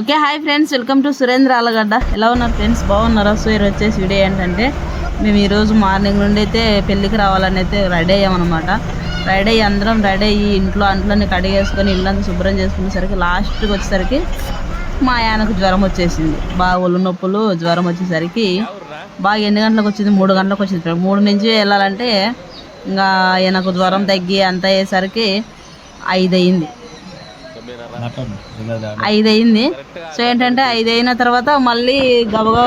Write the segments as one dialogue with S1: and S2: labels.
S1: Okay hi friends welcome to Surendra Allagadda. ఎలా ఉన్నారు friends? బాగున్నారా? సో ఈరోజు వచ్చేసి వీడియో ఏంటంటే మేము ఈరోజు మార్నింగ్ నుండి అయితే పెళ్ళికి రావాలని అయితే రెడీ అయ్యామన్నమాట. రెడీ అయ్యి అందరం రెడీ అయ్యి ఇంట్లో అంట్లోనే కడిగేసుకొని ఇల్లంతా శుభ్రం చేసుకునేసరికి లాస్ట్కి వచ్చేసరికి మా ఆయనకు జ్వరం వచ్చేసింది. బాగా ఒళ్ళు నొప్పులు జ్వరం వచ్చేసరికి. బాగా ఎన్ని గంటలకు వచ్చింది? మూడు గంటలకు వచ్చింది మూడు నుంచి వెళ్ళాలంటే ఇంకా ఆయనకు జ్వరం తగ్గి అంత అయ్యేసరికి ఐదు అయింది ఐదు అయింది సో ఏంటంటే ఐదు అయిన తర్వాత మళ్ళీ గబగబా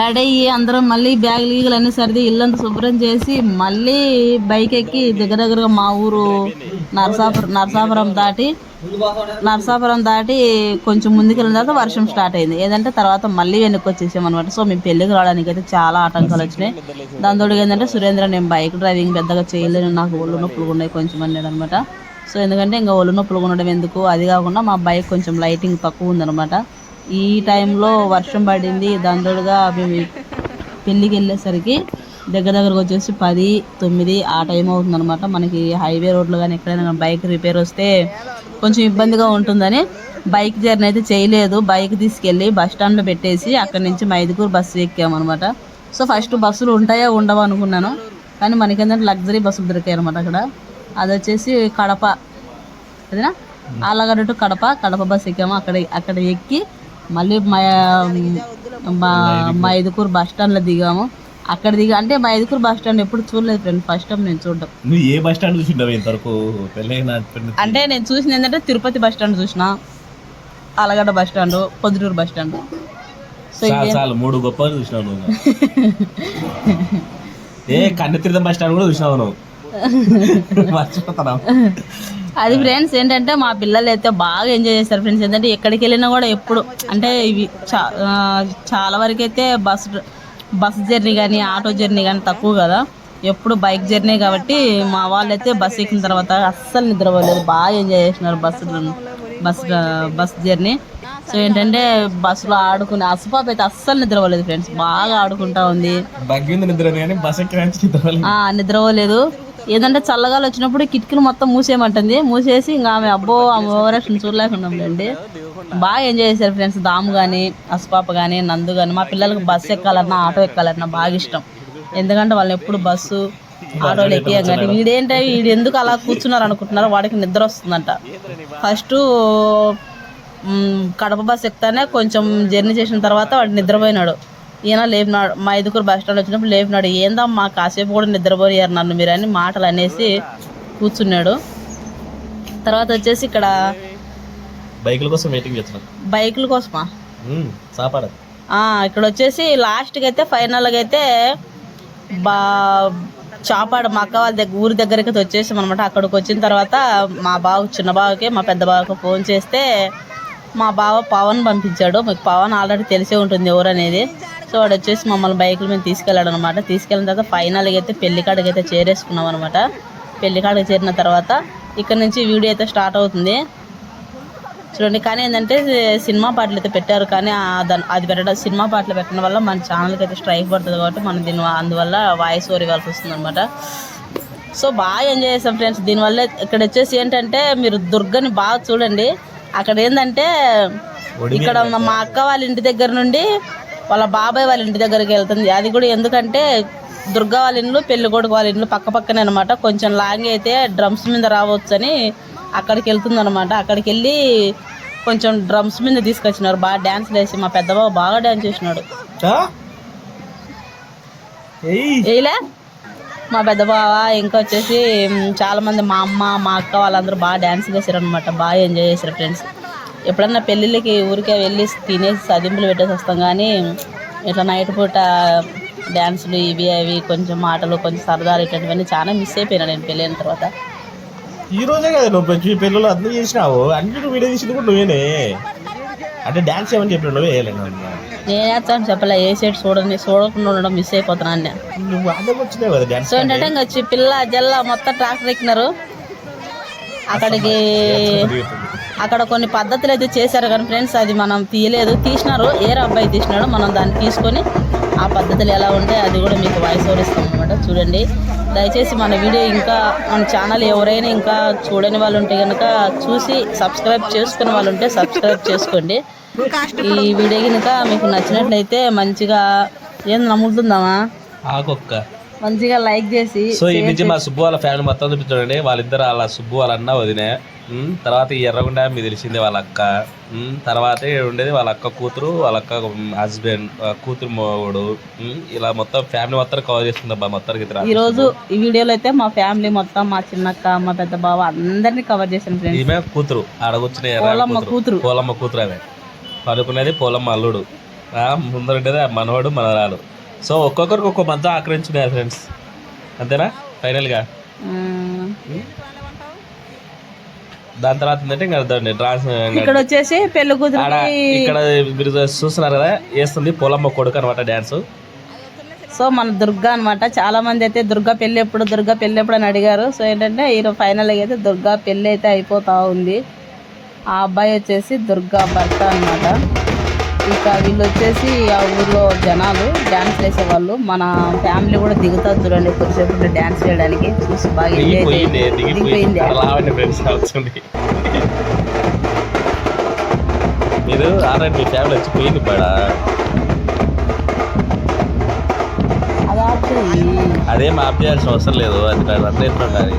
S1: రెడీ అయ్యి అందరం మళ్ళీ బ్యాగులు గీగులు అన్నీ సర్ది ఇల్లంతా శుభ్రం చేసి మళ్ళీ బైక్ ఎక్కి దగ్గర దగ్గరగా మా ఊరు నరసాపురం నరసాపురం దాటి నరసాపురం దాటి కొంచెం ముందుకు వెళ్ళిన తర్వాత వర్షం స్టార్ట్ అయింది. ఏదంటే తర్వాత మళ్ళీ వెనక్కి వచ్చేసాం అనమాట సో మేము పెళ్ళికి రావడానికి అయితే చాలా ఆటంకాలు వచ్చినాయి. దాంతో ఏంటంటే సురేంద్ర నేను బైక్ డ్రైవింగ్ పెద్దగా చేయలేను. నాకు ఒళ్ళు నొప్పులు ఉన్నాయి కొంచెం అన్నాడు అనమాట సో ఎందుకంటే ఇంకా ఒళ్ళు నొప్పులు ఉండడం ఎందుకు? అది కాకుండా మా బైక్ కొంచెం లైటింగ్ తక్కువ ఉందన్నమాట. ఈ టైంలో వర్షం పడింది దానితోడుగా మేము పెళ్ళికి వెళ్ళేసరికి దగ్గర దగ్గరకు వచ్చేసి పది తొమ్మిది ఆ టైం అవుతుందన్నమాట. మనకి హైవే రోడ్లు కానీ ఎక్కడైనా కానీ బైక్ రిపేర్ వస్తే కొంచెం ఇబ్బందిగా ఉంటుందని బైక్ జర్నీ అయితే చేయలేదు. బైక్ తీసుకెళ్ళి బస్ స్టాండ్లో పెట్టేసి అక్కడి నుంచి మైదుకూరు బస్సు ఎక్కామన్నమాట. సో ఫస్ట్ బస్సులు ఉంటాయో ఉండవు అనుకున్నాను. కానీ మనకేంటంటే లగ్జరీ బస్సులు దొరికాయి అనమాట అక్కడ. అది వచ్చేసి కడప. అదేనా ఆలగడ్డ టు కడప కడప బస్ ఎక్కాము. అక్కడ అక్కడ ఎక్కి మళ్ళీ మా మా ఐదుకూరు బస్ స్టాండ్లో దిగాము. అక్కడ దిగా అంటే మా ఐదుకూరు బస్ స్టాండ్ ఎప్పుడు చూడలేదు ఫ్రెండ్ ఫస్ట్ టైం నేను చూడడం.
S2: నువ్వు ఏ బస్ స్టాండ్ చూసిండవు ఇంతవరకు?
S1: అంటే నేను చూసింది ఏంటంటే తిరుపతి బస్ స్టాండ్ చూసిన. Allagadda bus stand Proddatur bus stand. So
S2: చాలు చాలు మూడు గొప్ప చూసినావు నువ్వు. ఏ కన్నెత్తిరిద బస్ స్టాండ్ కూడా చూసినావు నువ్వు. మర్చిపోతున్నావు
S1: అది ఫ్రెండ్స్ ఏంటంటే మా పిల్లలు అయితే బాగా ఎంజాయ్ చేస్తారు ఫ్రెండ్స్. ఏంటంటే ఎక్కడికి వెళ్ళినా కూడా ఎప్పుడు అంటే ఇవి చాలా వరకు అయితే బస్ బస్ జర్నీ కానీ ఆటో జర్నీ కానీ తక్కువ కదా. ఎప్పుడు బైక్ జర్నీ కాబట్టి మా వాళ్ళైతే బస్ ఎక్కిన తర్వాత అస్సలు నిద్రపోలేదు. బాగా ఎంజాయ్ చేసినారు bus bus bus journey. So ఏంటంటే బస్సులో ఆడుకుని అసుపాప అయితే అస్సలు నిద్రపోలేదు ఫ్రెండ్స్. బాగా ఆడుకుంటా ఉంది.
S2: నిద్ర
S1: నిద్రపోలేదు. ఏదంటే చల్లగాలు వచ్చినప్పుడు కిటికీలు మొత్తం మూసేయమంటుంది. మూసేసి ఇంకా ఆమె అబ్బో ఆమె ఓవరాక్షన్ చూడలేకుండా బాగా ఎంజాయ్ చేశారు ఫ్రెండ్స్ దాము కానీ అస్పాప కానీ నందు కానీ మా పిల్లలకు బస్సు ఎక్కాలన్నా ఆటో ఎక్కాలన్నా బాగా ఇష్టం. ఎందుకంటే వాళ్ళు ఎప్పుడు బస్సు ఆటోలు ఎక్కియాం వీడేంటే వీడు ఎందుకు అలా కూర్చున్నారు అనుకుంటున్నారు వాడికి నిద్ర వస్తుందంట. ఫస్ట్ కడప బస్సు ఎక్కుతానే కొంచెం జర్నీ చేసిన తర్వాత వాడు నిద్రపోయినాడు. ఈయన లేపినాడు మా ఐదుగురు బస్ స్టాండ్ వచ్చినప్పుడు లేపినాడు ఏందమ్మా కాసేపు కూడా నిద్రపోయారు నన్ను మీరు అని మాటలు అనేసి కూర్చున్నాడు. తర్వాత వచ్చేసి ఇక్కడ
S2: బైకుల కోసం వెయిటింగ్ చేస్తున్నాం
S1: బైకుల కోసమా?
S2: సాపాడు
S1: ఇక్కడ వచ్చేసి లాస్ట్కి అయితే ఫైనల్గా అయితే బా చాపాడు మా అక్క వాళ్ళ దగ్గర ఊరి దగ్గరికి వచ్చేసాం అనమాట అక్కడికి వచ్చిన తర్వాత మా బావ చిన్న బావకి మా పెద్ద బావకి ఫోన్ చేస్తే మా బావ పవన్ పంపించాడు. మీకు పవన్ ఆల్రెడీ తెలిసే ఉంటుంది ఎవరనేది సో వాడు వచ్చేసి మమ్మల్ని బైకుల మీద తీసుకెళ్ళాడు అనమాట తీసుకెళ్ళిన తర్వాత ఫైనల్గా అయితే పెళ్ళి కాడికి అయితే చేరేసుకున్నాం అనమాట పెళ్ళి కాడికి చేరిన తర్వాత ఇక్కడ నుంచి వీడియో అయితే స్టార్ట్ అవుతుంది. చూడండి కానీ ఏంటంటే సినిమా పాటలు అయితే పెట్టారు. కానీ దాని అది పెట్టడం సినిమా పాటలు పెట్టడం వల్ల మన ఛానల్కి అయితే స్ట్రైక్ పడుతుంది కాబట్టి మనం దీని అందువల్ల వాయిస్ ఓర్ ఇవ్వాల్సి వస్తుంది అనమాట సో బాగా ఎంజాయ్ చేసాం ఫ్రెండ్స్ దీనివల్ల ఇక్కడ వచ్చేసి ఏంటంటే మీరు దుర్గని బాగా చూడండి. అక్కడ ఏంటంటే ఇక్కడ ఉన్న మా అక్క వాళ్ళ ఇంటి దగ్గర నుండి వాళ్ళ బాబాయ్ వాళ్ళ ఇంటి దగ్గరికి వెళ్తుంది. అది కూడా ఎందుకంటే దుర్గా వాళ్ళ ఇండ్లు పెళ్ళి కొడుకు వాళ్ళ ఇండ్లు పక్క పక్కనే అనమాట కొంచెం లాంగ్ అయితే డ్రమ్స్ మీద రావచ్చు అని అక్కడికి వెళ్తుంది అనమాట అక్కడికి వెళ్ళి కొంచెం డ్రమ్స్ మీద తీసుకొచ్చినారు. బాగా డ్యాన్స్ వేసి మా పెద్ద బాబు బాగా డ్యాన్స్ చేసినాడు. మా పెద్ద బావ ఇంకా వచ్చేసి చాలామంది మా అమ్మ మా అక్క వాళ్ళందరూ బాగా డ్యాన్స్ చేశారు అనమాట బాగా ఎంజాయ్ చేశారు ఫ్రెండ్స్ ఎప్పుడన్నా పెళ్ళిళ్ళకి ఊరికే వెళ్ళి తినేసి సదింపులు పెట్టేసి వస్తాం కానీ ఇట్లా నైట్ పూట డ్యాన్సులు ఇవి అవి కొంచెం మాటలు కొంచెం సరదాలు ఇట్లాంటివన్నీ చాలా మిస్ అయిపోయినా నేను పెళ్ళైన తర్వాత.
S2: ఈ రోజే కదా నువ్వు పెళ్ళిలో అర్థం చేసినావు. అన్ని వీడియో తీసింది కూడా నువ్వేనే. అంటే డాన్స్ ఏమని చెప్పిన వేయలేను
S1: నేను చేస్తాను చెప్పలే ఏ సైడ్ చూడండి చూడకుండా ఉండడం మిస్ అయిపోతున్నాను నేను
S2: నువ్వు అందరికి వచ్చినావు కదా డాన్స్
S1: సో ఏంటంటే ఇంకా వచ్చి పిల్ల జల్ల మొత్తం ట్రాక్టర్ ఎక్కినారు అక్కడికి అక్కడ కొన్ని పద్ధతులు అయితే చేశారు కానీ ఫ్రెండ్స్ అది మనం తీయలేదు. తీసినారు ఏర అబ్బాయి తీసినాడు మనం దాన్ని తీసుకొని ఆ పద్ధతులు ఎలా ఉంటే అది కూడా మీకు వాయిస్ ఓవర్ ఇస్తాం అనమాట చూడండి. దయచేసి మన వీడియో ఇంకా మన ఛానల్ ఎవరైనా ఇంకా చూడని వాళ్ళు ఉంటే కనుక చూసి సబ్స్క్రైబ్ చేసుకునే వాళ్ళు ఉంటే సబ్స్క్రైబ్ చేసుకోండి. ఈ వీడియో కనుక మీకు నచ్చినట్లయితే మంచిగా ఏం నమ్ముతుందామా
S2: ఆకొక్క
S1: మంచిగా లైక్ చేసి
S2: సో ఈ నుంచి మా సుబ్బు వాళ్ళ ఫ్యామిలీ మొత్తం చూపించండి వాళ్ళిద్దరు వాళ్ళ సుబ్బు వాళ్ళ అన్న వదినే. తర్వాత ఈ ఎర్రగుండ మీకు తెలిసిందే వాళ్ళ అక్క. తర్వాత ఉండేది వాళ్ళ అక్క కూతురు వాళ్ళ అక్క హస్బెండ్ కూతురు మొగుడు. ఇలా మొత్తం ఫ్యామిలీ మొత్తం కవర్ చేస్తుందబ్బా మొత్తం
S1: ఈ రోజు ఈ వీడియోలో అయితే మా ఫ్యామిలీ మొత్తం మా చిన్నక్క మా పెద్ద బావ అందరినీ కవర్ చేసాను ఫ్రెండ్స్
S2: ఈమె కూతురు ఆడ కూర్చునే ఎర్ర
S1: పోలమ్మ కూతురు.
S2: పోలమ్మ కూతురు ఆమె. పడుకునేది పోలమ్మ అల్లుడు. ఆ, ముందర ఉండేది ఆ మనవడు మనరాలు సో ఒక్కొక్కరికి ఒక్కొక్క మంచం ఆక్రమించున్నాయి ఫ్రెండ్స్ అంతేనా? ఫైనల్గా దాని తర్వాత ఏంటంటే ఇంకా దాన్ని డ్రాన్స్
S1: ఇక్కడ వచ్చేసి పెళ్ళి
S2: ఆడ
S1: కూతురికి
S2: ఇక్కడ మీరు చూస్తున్నారు కదా వేస్తుంది పొలమ్మ కొడుకు అనమాట డ్యాన్స్
S1: సో మన దుర్గా అన్నమాట. చాలా మంది అయితే దుర్గా పెళ్ళి ఎప్పుడు దుర్గా పెళ్ళి ఎప్పుడు అని అడిగారు. సో ఏంటంటే ఈరోజు ఫైనల్ అయితే దుర్గా పెళ్ళి అయితే అయిపోతా ఉంది. ఆ అబ్బాయి వచ్చేసి దుర్గా భర్త అన్నమాట. ఇక వీళ్ళు వచ్చేసి ఆ ఊర్లో జనాలు డ్యాన్స్ వేసేవాళ్ళు. మన ఫ్యామిలీ కూడా దిగుతారు చూడండి కొద్దిసేపు డ్యాన్స్ వేయడానికి. చూసి బాగా ఎంజాయ్
S2: దిగిపోయింది మీరు ఆల్రెడీ మీ ఫ్యామిలీ వచ్చి పోయింది పాడా?
S1: అది.
S2: అదేం ఆప్ చేయాల్సిన అవసరం లేదు. అది రన్ అవుతుండాలి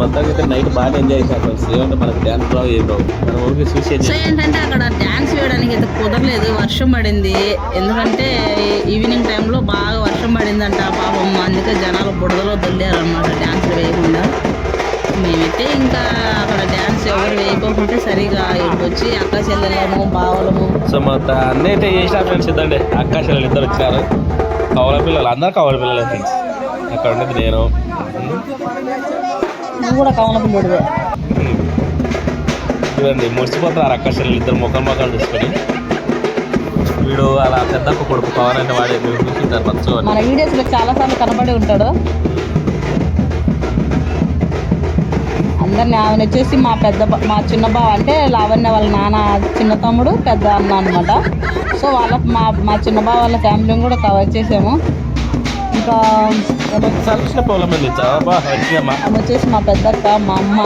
S2: మొత్తానికి అయితే నైట్ బాగా ఎంజాయ్ చేశాను. ఏమంటే మనకు డ్యాన్స్ రావు ఏం రావు. మనం ఊరికి చూసి
S1: సో ఏంటంటే అక్కడ డ్యాన్స్ వేయడానికి అయితే కుదరలేదు. వర్షం పడింది. ఎందుకంటే ఈవినింగ్ టైంలో బాగా వర్షం పడిందంట పాపం. అందుకే జనాలు బుడదలో దొల్లారు అనమాట డ్యాన్స్ వేయకుండా. మేమైతే ఇంకా అక్కడ డ్యాన్స్ ఎవరు వేయకోకుంటే సరిగా వచ్చి అక్క చెల్లెళ్ళము బావలము.
S2: సో మొత్తం అన్నీ అయితే చేసిన ఫ్రెండ్స్ ఇద్దండి అక్క చెల్లెలు ఇద్దరు వచ్చినారు కవల పిల్లలు అందరు కవల పిల్లలు ఫ్రెండ్స్ అక్కడ ఉండేది నేను.
S1: నువ్వు కూడా కవన పిల్లడివే.
S2: చూడండి మురిసిపోతున్నారు అక్క చెల్లెలు ఇద్దరు ముఖం ముఖాలు చూసుకొని. వీడు అలా పెద్దక్క కొడుకు పవన్ అంటే వాడే మీరు మంచిగా
S1: మన వీడియోస్లో చాలాసార్లు కనబడి ఉంటాడు. అందరిని ఆమెను వచ్చేసి మా పెద్ద మా చిన్న బావ అంటే లావణ్య వాళ్ళ నాన్న చిన్న తమ్ముడు పెద్ద అన్న అనమాట సో వాళ్ళ మా మా చిన్న బావ వాళ్ళ ఫ్యామిలీని కూడా కవర్ చేసాము. ఇంకా ఆమె వచ్చేసి మా పెద్దక్క మా అమ్మ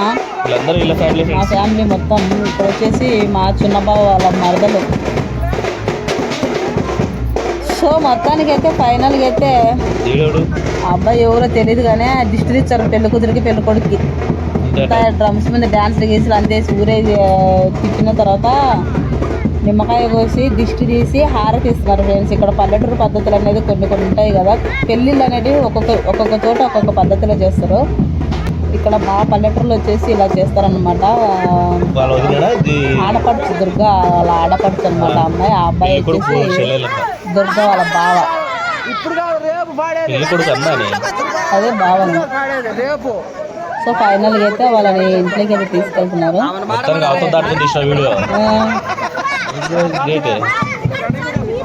S1: మా ఫ్యామిలీ మొత్తం ఇక్కడ వచ్చేసి మా చిన్న బావ వాళ్ళ మరదలు. సో మొత్తానికి అయితే ఫైనల్గా అయితే అబ్బాయి ఎవరో తెలియదు కానీ దిష్టి ఇచ్చారు పెళ్ళి కూతురికి పెళ్ళి కొడుకుకి. అంతా డ్రమ్స్ మీద డ్యాన్స్లు గీసులు అందేసి ఊరే తిప్పిన తర్వాత నిమ్మకాయ కోసి దిష్టి తీసి హారతి ఇస్తున్నారు ఫ్రెండ్స్. ఇక్కడ పల్లెటూరు పద్ధతులు అనేది కొన్ని కొన్ని ఉంటాయి కదా. పెళ్ళిళ్ళు అనేవి ఒక్కొక్క ఒక్కొక్క చోట ఒక్కొక్క పద్ధతిలో చేస్తారు. ఇక్కడ మా పల్లెటూరులో వచ్చేసి ఇలా చేస్తారనమాట ఆడపడుచు దుర్గా వాళ్ళ ఆడపడుచు అనమాట అమ్మాయి. ఆ అబ్బాయి వచ్చేసి దుర్గా వాళ్ళ బావ. అదే బావని. సో ఫైనల్గా అయితే వాళ్ళని ఇంట్లోకి అయితే తీసుకెళ్తున్నారు.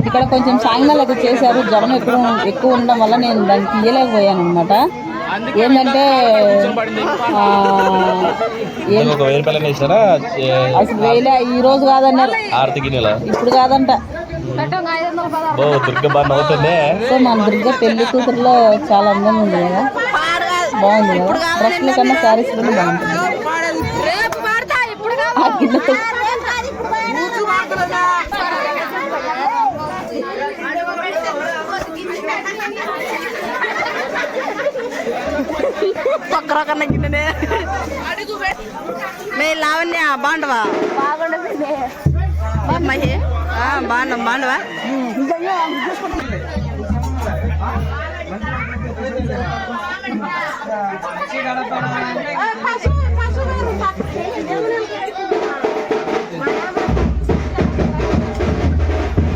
S1: ఇక్కడ కొంచెం సాంగ్నాలు అయితే చేశారు. జనం ఎక్కువ ఎక్కువ ఉండడం వల్ల నేను దాన్ని తీయలేకపోయాను అనమాట ఏంటంటే అసలు వేయలే ఈ రోజు కాదన్నారు. ఇప్పుడు కాదంట. సో మన దుర్గ పెళ్ళి కూతురులో చాలా అందంగా ఉంది కదా. బాగుంది కదా? డ్రెస్ల కన్నా శారీస్ కూడా బాగుంటుంది. ఆ గిన్నెతో పక్కన కన్నా గిన్నెనే మే లావణ్య బాగుండవా? మహి బాగున్నాం బాగుండవా
S3: পাড়া